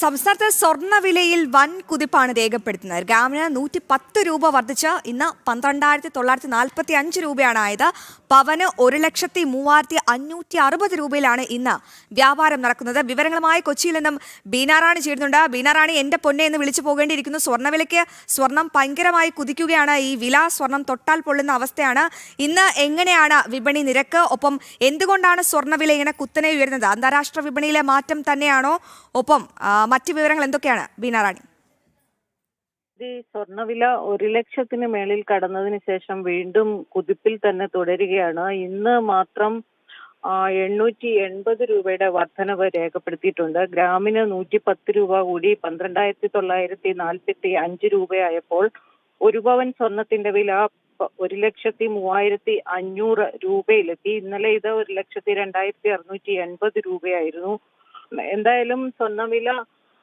സംസ്ഥാനത്ത് സ്വർണവിലയിൽ വൻ കുതിപ്പാണ് രേഖപ്പെടുത്തുന്നത്. ഗ്രാമിന് നൂറ്റി പത്ത് രൂപ വർദ്ധിച്ച് ഇന്ന് പന്ത്രണ്ടായിരത്തി തൊള്ളായിരത്തി നാൽപ്പത്തി അഞ്ച് രൂപയാണ് ആയത്. പവന് ഒരു ലക്ഷത്തി മൂവായിരത്തി അഞ്ഞൂറ്റി അറുപത് രൂപയിലാണ് ഇന്ന് വ്യാപാരം നടക്കുന്നത്. വിവരങ്ങളുമായി കൊച്ചിയിൽ നിന്നും ബീനാറാണി ചേരുന്നുണ്ട്. ബീനാറാണി എന്റെ പൊന്നെ എന്ന് വിളിച്ചു പോകേണ്ടിയിരിക്കുന്നു. സ്വർണവിലയ്ക്ക് സ്വർണം ഭയങ്കരമായി കുതിക്കുകയാണ്. ഈ വില സ്വർണം തൊട്ടാൽ പൊള്ളുന്ന അവസ്ഥയാണ്. ഇന്ന് എങ്ങനെയാണ് വിപണി നിരക്ക്? ഒപ്പം എന്തുകൊണ്ടാണ് സ്വർണവില ഇങ്ങനെ കുത്തനെ ഉയരുന്നത്? അന്താരാഷ്ട്ര വിപണിയിലെ മാറ്റം തന്നെയാണോ? ഒപ്പം മറ്റ് വിവരങ്ങൾ എന്തൊക്കെയാണ് ബീനാറാണി സ്വർണവില ഒരു ലക്ഷത്തിന് മേളിൽ കടന്നതിന് ശേഷം വീണ്ടും കുതിപ്പിൽ തന്നെ തുടരുകയാണ്. ഇന്ന് മാത്രം എണ്ണൂറ്റി എൺപത് രൂപയുടെ വർധനവ് രേഖപ്പെടുത്തിയിട്ടുണ്ട്. ഗ്രാമിന് നൂറ്റി പത്ത് രൂപ കൂടി പന്ത്രണ്ടായിരത്തി തൊള്ളായിരത്തി നാൽപ്പത്തി അഞ്ച് രൂപയായപ്പോൾ ഒരു പവൻ സ്വർണത്തിന്റെ വില ഒരു ലക്ഷത്തി മൂവായിരത്തി അഞ്ഞൂറ് രൂപയിലെത്തി. ഇന്നലെ ഇത് ഒരു ലക്ഷത്തി രണ്ടായിരത്തി അറുന്നൂറ്റി എൺപത് രൂപയായിരുന്നു. എന്തായാലും സ്വർണവില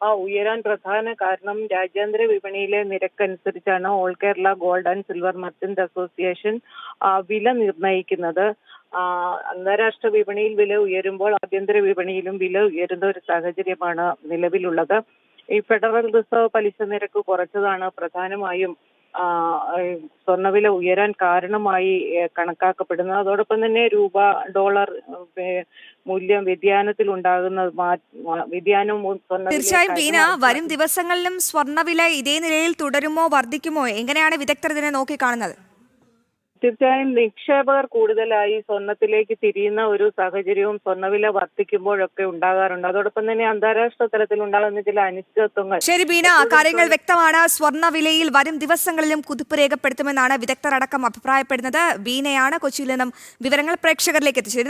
ആ ഉയരാൻ പ്രധാന കാരണം രാജ്യാന്തര വിപണിയിലെ നിരക്കനുസരിച്ചാണ് all Kerala gold and silver merchant association വില നിർണയിക്കുന്നത്. അന്താരാഷ്ട്ര വിപണിയിൽ വില ഉയരുമ്പോൾ ആഭ്യന്തര വിപണിയിലും വില ഉയരുന്ന ഒരു സാഹചര്യമാണ് നിലവിലുള്ളത്. ഈ ഫെഡറൽ റിസർവ് പലിശ നിരക്ക് കുറച്ചതാണ് പ്രധാനമായും സ്വർണവില ഉയരാൻ കാരണമായി കണക്കാക്കപ്പെടുന്നത്. അതോടൊപ്പം തന്നെ രൂപ ഡോളർ മൂല്യം വ്യതിയാനത്തിൽ ഉണ്ടാകുന്ന വ്യതിയാനവും തീർച്ചയായും വീണ വരും ദിവസങ്ങളിലും സ്വർണവില ഇതേ നിലയിൽ തുടരുമോ വർദ്ധിക്കുമോ? എങ്ങനെയാണ് വിദഗ്ധർ ഇതിനെ നോക്കിക്കാണുന്നത്? തീർച്ചയായും നിക്ഷേപകർ കൂടുതലായി സ്വർണത്തിലേക്ക് തിരിയുന്ന ഒരു സാഹചര്യവും സ്വർണവില വർദ്ധിക്കുമ്പോഴൊക്കെ ഉണ്ടാകാറുണ്ട്. അതോടൊപ്പം തന്നെ അന്താരാഷ്ട്ര തലത്തിൽ ഉണ്ടാകുന്ന ചില അനിശ്ചിതത്വങ്ങൾ. ശരി ബീന. കാര്യങ്ങൾ വ്യക്തമാണ്. സ്വർണവിലയിൽ വരും ദിവസങ്ങളിലും കുതിപ്പ് രേഖപ്പെടുത്തുമെന്നാണ് വിദഗ്ധർ അടക്കം അഭിപ്രായപ്പെടുന്നത്. ബീനയാണ് കൊച്ചിയിൽ നിന്നും വിവരങ്ങൾ പ്രേക്ഷകരിലേക്ക് എത്തിച്ചത്